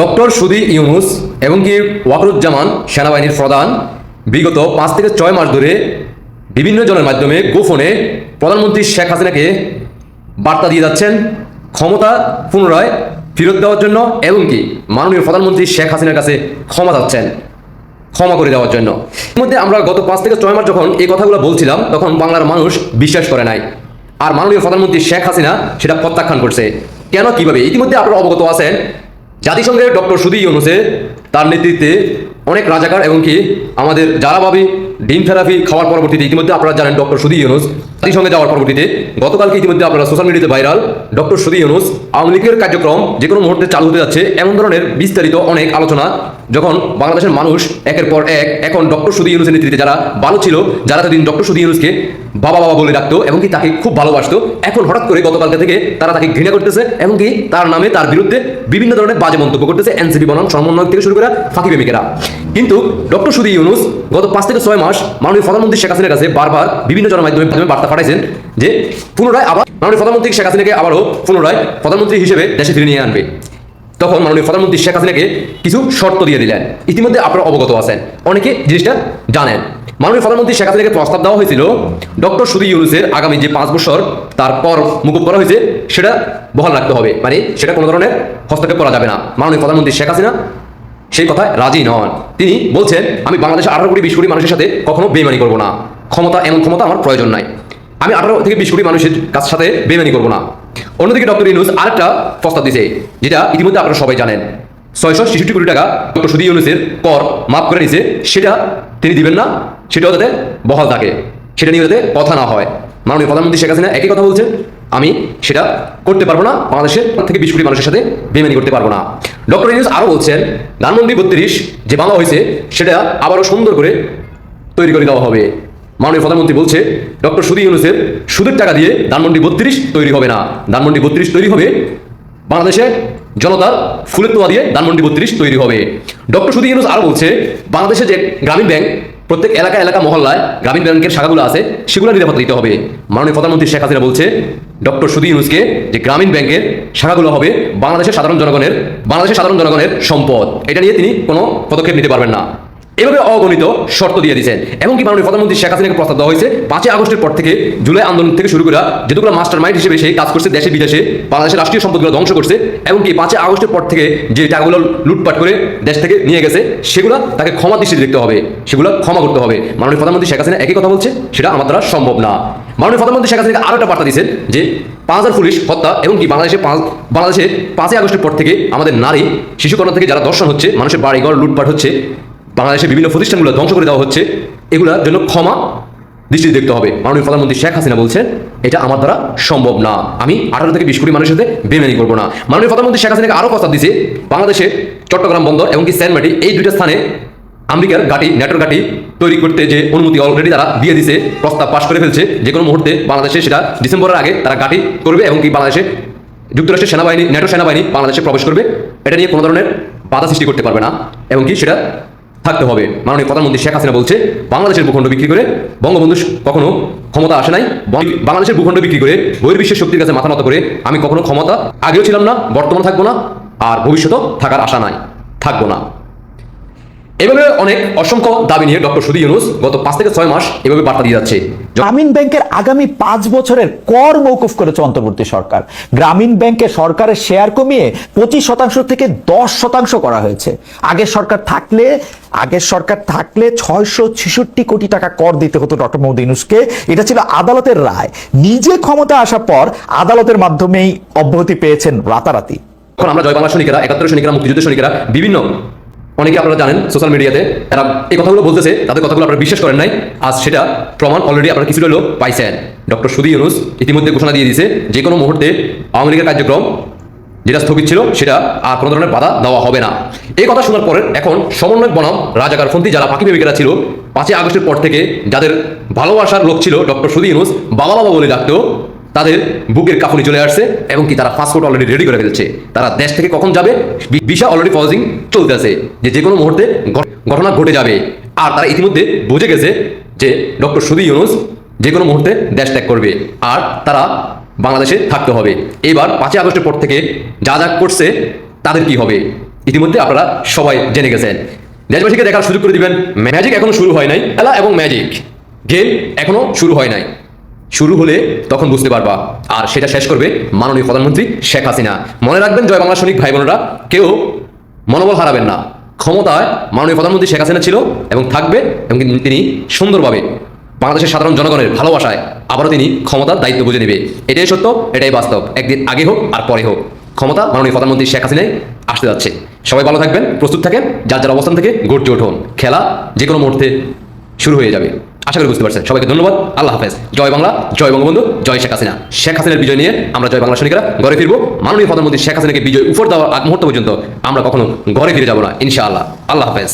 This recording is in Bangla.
ডক্টর সুদি ইউনুস এবং কি ওয়াকরুজ্জামান সেনাবাহিনীর প্রধান বিগত পাঁচ থেকে ছয় মাস ধরে বিভিন্ন জনের মাধ্যমে গোপনে প্রধানমন্ত্রী শেখ হাসিনাকে বার্তা দিয়ে যাচ্ছেন ক্ষমতা পুনরায় ফেরত দেওয়ার জন্য এবং কি মাননীয় প্রধানমন্ত্রী শেখ হাসিনার কাছে ক্ষমা চাচ্ছেন, ক্ষমা করে দেওয়ার জন্য। এর মধ্যে আমরা গত পাঁচ থেকে ছয় মাস যখন এই কথাগুলো বলছিলাম, তখন বাংলার মানুষ বিশ্বাস করে নাই। আর মাননীয় প্রধানমন্ত্রী শেখ হাসিনা সেটা প্রত্যাখ্যান করছে। কেন, কীভাবে? ইতিমধ্যে আপনারা অবগত আছেন জাতিসংঘের ডক্টর সুদি ইউনুসে তার নেতৃত্বে অনেক রাজাকার এবং কি আমাদের যারা ভাবি ডিম থেরাপি খাওয়ার পরবর্তীতে ইতিমধ্যে আপনারা জানেন ডক্টর সুদি ইউনুস তাদের সঙ্গে যাওয়ার পরবর্তীতে গতকালকে ইতিমধ্যে আপনারা সোশ্যাল মিডিয়াতে ভাইরাল ডক্টর সুদি ইউনুস, আওয়ামী লীগের কার্যক্রম যে কোনো মুহূর্তে চালু হতে যাচ্ছে এমন ধরনের বিস্তারিত অনেক আলোচনা, যখন বাংলাদেশের মানুষ একের পর এক এখন ডক্টর সুদি ইউনুসের নেতৃত্বে যারা ভালো ছিল, যারা এতদিন ডক্টর সুদি ইউনুসকে বাবা বাবা বলে ডাকতো এবং কি তাকে খুব ভালোবাসতো, এখন হঠাৎ করে গতকালকে থেকে তারা তাকে ঘৃণা করতেছে এবং কি তার নামে তার বিরুদ্ধে বিভিন্ন ধরনের বাজে মন্তব্য করতেছে, এনসিপি বনাম সমন্বয় থেকে শুরু করে ফাঁকি প্রেমিকেরা। কিন্তু ডক্টর সুদি ইউনুস গত পাঁচ থেকে ছয় মাস মাননীয় প্রধানমন্ত্রী শেখ হাসিনার কাছে বারবার বিভিন্ন জনের মাধ্যমে মাধ্যমে বার্তা পাঠাইছেন যে পুনরায় আবার মাননীয় প্রধানমন্ত্রী শেখ হাসিনাকে আবারও পুনরায় প্রধানমন্ত্রী হিসেবে দেশে ফিরে নিয়ে আনবে। তখন মাননীয় প্রধানমন্ত্রী শেখ হাসিনাকে কিছু শর্ত দিয়ে দিলেন। ইতিমধ্যে আপনারা অবগত আছেন। অনেকে জিনিসটা জানেন। মাননীয় প্রধানমন্ত্রী শেখ হাসিনাকে প্রস্তাব দেওয়া হয়েছিল ডক্টর সুদি ইউনুসের আগামী যে পাঁচ বছর তারপর মুকুব করা হয়েছে, সেটা বহাল রাখতে হবে। মানে সেটা কোনো ধরনের হস্তক্ষেপ করা যাবে না। মাননীয় প্রধানমন্ত্রী শেখ হাসিনা সেই কথায় রাজি নন। তিনি বলছেন, আমি বাংলাদেশে আঠারো কোটি বিশ কোটি মানুষের সাথে কখনো বেমানি করব না। ক্ষমতা, এমন ক্ষমতা আমার প্রয়োজন নাই। আমি আঠারো থেকে বিশ কোটি মানুষের কাছ সাথে বেমানি করব না। অন্যদিকে ডক্টর ইউনুস আরেকটা প্রস্তাব দিয়েছে যেটা ইতিমধ্যে আপনারা সবাই জানেন। ছয়শো ছেষট্টি কোটি টাকা ডক্টর সুদী ইউনুসের কর মাফ করে নিছে, সেটা তিনি দিবেন না, সেটাও যাতে বহাল থাকে, সেটা নিয়ে যাতে কথা না হয়। মাননীয় প্রধানমন্ত্রী শেখ হাসিনা একই কথা বলছেন। আমি সেটা করতে পারব না, বাংলাদেশের থেকে বিশ কোটি মানুষের সাথে বেমানি করতে পারব না। ডক্টর ইউনুস আরও বলছেন ধানমন্ত্রী বত্রিশ যে বাংলা হয়েছে, সেটা আবারও সুন্দর করে তৈরি করে দেওয়া হবে। মাননীয় প্রধানমন্ত্রী বলছে, ডক্টর সুদী ইউনুসের সুদের টাকা দিয়ে ধানমন্ডি বত্রিশ তৈরি হবে না। ধানমন্ডি বত্রিশ তৈরি হবে বাংলাদেশে জনতার ফুলের তোয়া দিয়ে ধানমন্ডি বত্রিশ তৈরি হবে। ডক্টর সুদী ইউনুস আরও বলছে, বাংলাদেশে যে গ্রামীণ ব্যাংক, প্রত্যেক এলাকা এলাকা মহল্লায় গ্রামীণ ব্যাংকের শাখাগুলো আছে, সেগুলো নিরাপত্তা দিতে হবে। মাননীয় প্রধানমন্ত্রী শেখ হাসিনা বলছে ডক্টর সুদী ইউনুসকে যে গ্রামীণ ব্যাংকের শাখাগুলো হবে বাংলাদেশের সাধারণ জনগণের, বাংলাদেশের সাধারণ জনগণের সম্পদ। এটা নিয়ে তিনি কোনো পদক্ষেপ নিতে পারবেন না। এভাবে অগণিত শর্ত দিয়ে দিয়েছেন। এবং কি মাননীয় প্রধানমন্ত্রী শেখ হাসিনাকে প্রস্তাব দেওয়া হয়েছে, পাঁচই আগস্টের পর থেকে জুলাই আন্দোলন থেকে শুরু করে যেগুলো মাস্টার মাইন্ড হিসেবে সেই কাজ করছে দেশে, বিদেশে, বাংলাদেশের রাষ্ট্রীয় সম্পদগুলো ধ্বংস করছে এবং কি পাঁচই আগস্টের পর থেকে যে টাকাগুলো লুটপাট করে দেশ থেকে নিয়ে গেছে, সেগুলো তাকে ক্ষমা দৃষ্টিতে দেখতে হবে, সেগুলো ক্ষমা করতে হবে। মাননীয় প্রধানমন্ত্রী শেখ হাসিনা একই কথা বলছে, সেটা আমার দ্বারা সম্ভব না। মাননীয় প্রধানমন্ত্রী শেখ হাসিনাকে আরও একটা বার্তা দিয়েছেন যে, পাঁচ হাজার পুলিশ হত্যা এবং কি বাংলাদেশে বাংলাদেশে পাঁচই আগস্টের পর থেকে আমাদের নারী, শিশুকন্যা থেকে যারা দর্শন হচ্ছে, মানুষের বাড়িঘর লুটপাট হচ্ছে বাংলাদেশের বিভিন্ন প্রতিষ্ঠানগুলো ধ্বংস করে দেওয়া হচ্ছে। এগুলোর জন্য ক্ষমা দৃষ্টি দেখতে হবে। মাননীয় প্রধানমন্ত্রী শেখ হাসিনা বলছেন, এটা আমার দ্বারা সম্ভব না। আমি আঠারো থেকে বিশ কোটি মানুষের সাথে বেমানি করব না। মাননীয় প্রধানমন্ত্রী শেখ হাসিনাকে আরও প্রস্তাব দিয়েছে বাংলাদেশে চট্টগ্রাম বন্দর এবং কি সেন্টমাটি এই দুইটা স্থানে আমেরিকার গাটি নেটোর গাটি তৈরি করতে যে অনুমতি অলরেডি তারা দিয়ে দিছে, প্রস্তাব পাশ করে ফেলছে, যে কোনো মুহূর্তে বাংলাদেশে সেটা ডিসেম্বরের আগে তারা গাটি করবে এবং কি বাংলাদেশে যুক্তরাষ্ট্রের সেনাবাহিনী নেটো সেনাবাহিনী বাংলাদেশে প্রবেশ করবে, এটা নিয়ে কোনো ধরনের বাধা সৃষ্টি করতে পারবে না এবং কি সেটা থাকতে হবে। মাননীয় প্রধানমন্ত্রী শেখ হাসিনা বলছে, বাংলাদেশের ভূখণ্ড বিক্রি করে বঙ্গবন্ধু কখনো ক্ষমতা আসে নাই বাংলাদেশের ভূখণ্ড বিক্রি করে বহির্বিশ্বের শক্তির কাছে মাথা নত করে আমি কখনো ক্ষমতা আগেও ছিলাম না, বর্তমান থাকব না, আর ভবিষ্যতেও থাকার আশা নাই, থাকব না। এভাবে অনেক অসংখ্য দাবি নিয়ে ডক্টর সুদী ইউনুস গত পাঁচ থেকে ছয় মাস এভাবে বার্তা দিয়ে যাচ্ছে। গ্রামীণ ব্যাংকের আগামী পাঁচ বছরের কর মৌকুফ করেছে অন্তর্বর্তী সরকার। গ্রামীণ ব্যাংকে সরকারের শেয়ার কমিয়ে পঁচিশ শতাংশ থেকে দশ শতাংশ করা হয়েছে। আগের সরকার থাকলে আগের সরকার থাকলে ছয়শো ছেষট্টি কোটি টাকা কর দিতে হতো ডক্টর মোহাম্মদ ইউনুসকে। এটা ছিল আদালতের রায়। নিজে ক্ষমতা আসার পর আদালতের মাধ্যমেই অব্যাহতি পেয়েছেন রাতারাতি। এখন আমরা জয় বাংলা সৈনিকেরা একাত্তর সৈনিকেরা মুক্তিযুদ্ধ সৈনিকেরা বিভিন্ন অনেকে আপনারা জানেন সোশ্যাল মিডিয়াতে তারা এই কথাগুলো বলতেছে, তাদের কথাগুলো আপনারা বিশ্বাস করেন নাই। আজ সেটা প্রমাণ অলরেডি আপনারা কিছুটা লোক পাইছেন। ডক্টর সুদী ইউনুস ইতিমধ্যে ঘোষণা দিয়ে দিয়েছে যে কোনো মুহূর্তে আওয়ামী লীগের কার্যক্রম যেটা স্থগিত ছিল, সেটা আর কোনো ধরনের বাধা দেওয়া হবে না। এই কথা শোনার পরে এখন সমন্বয় বনাম রাজাকারপন্থী যারা পাখি প্রেমিকেরা ছিল, পাঁচই আগস্টের পর থেকে যাদের ভালোবাসার লোক ছিল ডক্টর সুদী ইউনুস বাবা বাবা বলে ডাকতো তাদের বুকের কাফনি চলে আসছে এবং কি তারা পাসপোর্ট অলরেডি রেডি করে ফেলছে। তারা দেশ থেকে কখন যাবে? ভিসা অলরেডি পজিং চলতেছে যে যে কোনো মুহূর্তে ঘটনা ঘটে যাবে। আর তারা ইতিমধ্যে বুঝে গেছে যে ডক্টর সুদী ইউনুস যে কোনো মুহূর্তে দেশ ত্যাগ করবে। আর তারা বাংলাদেশে থাকতে হবে। এবার পাঁচই আগস্টের পর থেকে যা যা করছে, তাদের কি হবে? ইতিমধ্যে আপনারা সবাই জেনে গেছেন। দেশবাসীকে দেখার সুযোগ করে দিবেন ম্যাজিক এখনও শুরু হয় নাই। খেলা এবং ম্যাজিক গেম এখনও শুরু হয় নাই। শুরু হলে তখন বুঝতে পারবা। আর সেটা শেষ করবে মাননীয় প্রধানমন্ত্রী শেখ হাসিনা। মনে রাখবেন, জয় বাংলা সৈনিক ভাই বোনেরা কেউ মনোবল হারাবেন না। ক্ষমতায় মাননীয় প্রধানমন্ত্রী শেখ হাসিনা ছিল এবং থাকবে এবং তিনি সুন্দরভাবে বাংলাদেশের সাধারণ জনগণের ভালোবাসায় আবারও তিনি ক্ষমতার দায়িত্ব বুঝে নেবে। এটাই সত্য, এটাই বাস্তব। একদিন আগে হোক আর পরে হোক। ক্ষমতা মাননীয় প্রধানমন্ত্রী শেখ হাসিনাই আসতে যাচ্ছে। সবাই ভালো থাকবেন, প্রস্তুত থাকেন, যার যার অবস্থান থেকে গড়তে উঠুন খেলা যে কোনো মুহূর্তে শুরু হয়ে যাবে। আশা করি বুঝতে পারছেন। সবাইকে ধন্যবাদ। আল্লাহ হাফেজ। জয় বাংলা, জয় বঙ্গবন্ধু, জয় শেখ হাসিনা। শেখ হাসিনার বিজয় নিয়ে আমরা জয় বাংলা সৈনিকরা ঘরে ফিরবো। মাননীয় প্রধানমন্ত্রী শেখ হাসিনাকে বিজয় উপর দেওয়ার আগ মুহূর্ত পর্যন্ত আমরা কখনো ঘরে ফিরে যাব না, ইনশাআল্লাহ। আল্লাহ হাফেজ।